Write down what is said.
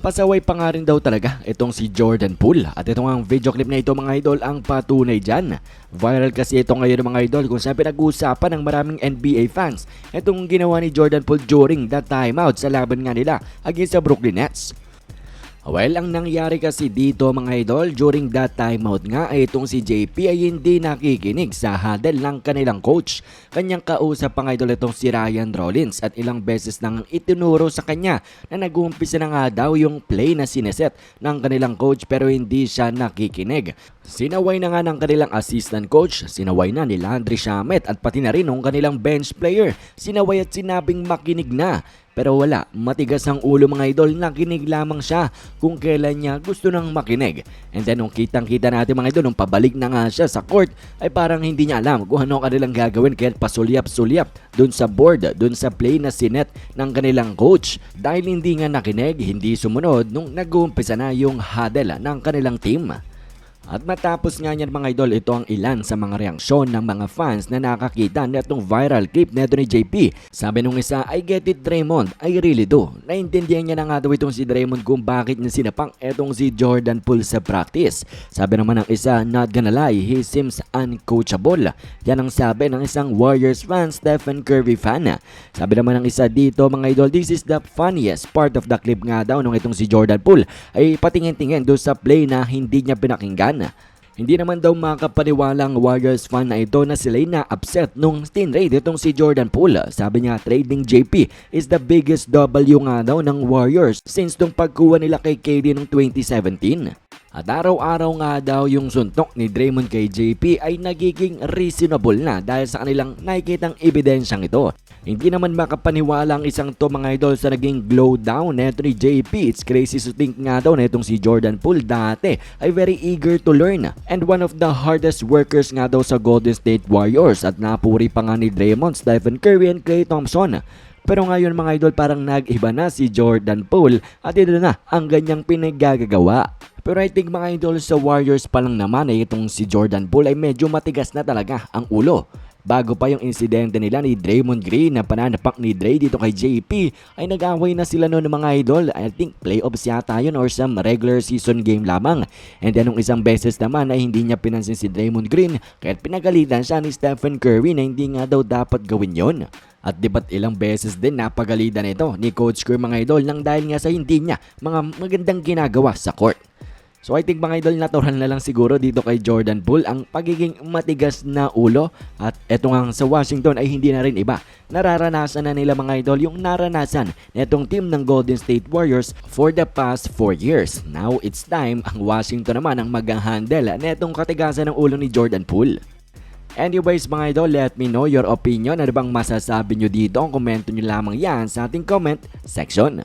Pasaway pa nga rin daw talaga itong si Jordan Poole. At itong ang video clip na ito mga idol ang patunay dyan. Viral kasi ito ngayon mga idol kung saan pinag-uusapan ng maraming NBA fans. Itong ginawa ni Jordan Poole during that timeout sa laban nga nila against sa Brooklyn Nets. Well, ang nangyari kasi dito mga idol, during that timeout nga ay itong si JP ay hindi nakikinig sa huddle ng kanilang coach. Kanyang kausap pang idol itong si Ryan Rollins at ilang beses nang itinuro sa kanya na nag-uumpisa na nga daw yung play na sineset ng kanilang coach pero hindi siya nakikinig. Sinaway na nga ng kanilang assistant coach, sinaway na ni Landry Shamet at pati na rin ng kanilang bench player. Sinaway at sinabing makinig na. Pero wala, matigas ang ulo mga idol, nakinig lamang siya kung kailan niya gusto nang makinig. And then nung kitang-kita natin mga idol, nung pabalik na nga siya sa court, ay parang hindi niya alam kung ano ang kanilang gagawin kaya pasulyap-sulyap dun sa board, dun sa play na sinet ng kanilang coach. Dahil hindi nga nakinig, hindi sumunod nung nag-uumpisa na yung huddle ng kanilang team. At matapos nga niyan mga idol, ito ang ilan sa mga reaksyon ng mga fans na nakakita netong viral clip neto ni JP. Sabi nung isa, I get it Draymond, I really do. Naintindihan niya na nga daw itong si Draymond kung bakit niya sinapang etong si Jordan Poole sa practice. Sabi naman ng isa, not gonna lie, he seems uncoachable. Yan ang sabi ng isang Warriors fan, Stephen Curry fan. Sabi naman ng isa dito mga idol, this is the funniest part of the clip nga daw nung itong si Jordan Poole ay patingin-tingin doon sa play na hindi niya pinakinggan. Hindi naman daw makapaniwalang Warriors fan na ito na sila'y na-upset nung tinrade itong si Jordan Poole. Sabi niya trading JP is the biggest W nga daw ng Warriors since nung pagkuha nila kay KD noong 2017. At araw-araw nga daw yung suntok ni Draymond kay JP ay nagiging reasonable na dahil sa kanilang nakikitang ebidensyang ito. Hindi naman makapaniwala ang isang to mga idol sa naging glow down neto ni JP. It's crazy to think nga daw na itong si Jordan Poole dati ay very eager to learn and one of the hardest workers nga daw sa Golden State Warriors at napuri pa nga ni Draymond, Stephen Curry and Klay Thompson. Pero ngayon mga idol parang nag-iba na si Jordan Poole at ito na ang ganyang pinaggagawa. Pero I think mga idol sa Warriors pa lang naman ay itong si Jordan Poole ay medyo matigas na talaga ang ulo. Bago pa yung insidente nila ni Draymond Green na pananapak ni Dre dito kay JP ay nag-away na sila noon mga idol. I think playoffs yata yun or some regular season game lamang. And then nung isang beses naman ay hindi niya pinansin si Draymond Green kaya pinagalitan siya ni Stephen Curry na hindi nga daw dapat gawin yon. At di ba't ilang beses din napagalitan ito ni Coach Curry mga idol nang dahil nga sa hindi niya mga magandang ginagawa sa court. So I think mga idol natural na lang siguro dito kay Jordan Poole ang pagiging matigas na ulo at eto nga sa Washington ay hindi na rin iba. Nararanasan na nila mga idol yung naranasan netong team ng Golden State Warriors for the past 4 years. Now it's time ang Washington naman ang mag-handle netong katigasan ng ulo ni Jordan Poole. Anyways mga idol, let me know your opinion. Ano bang masasabi nyo dito? Komento nyo lamang yan sa ating comment section.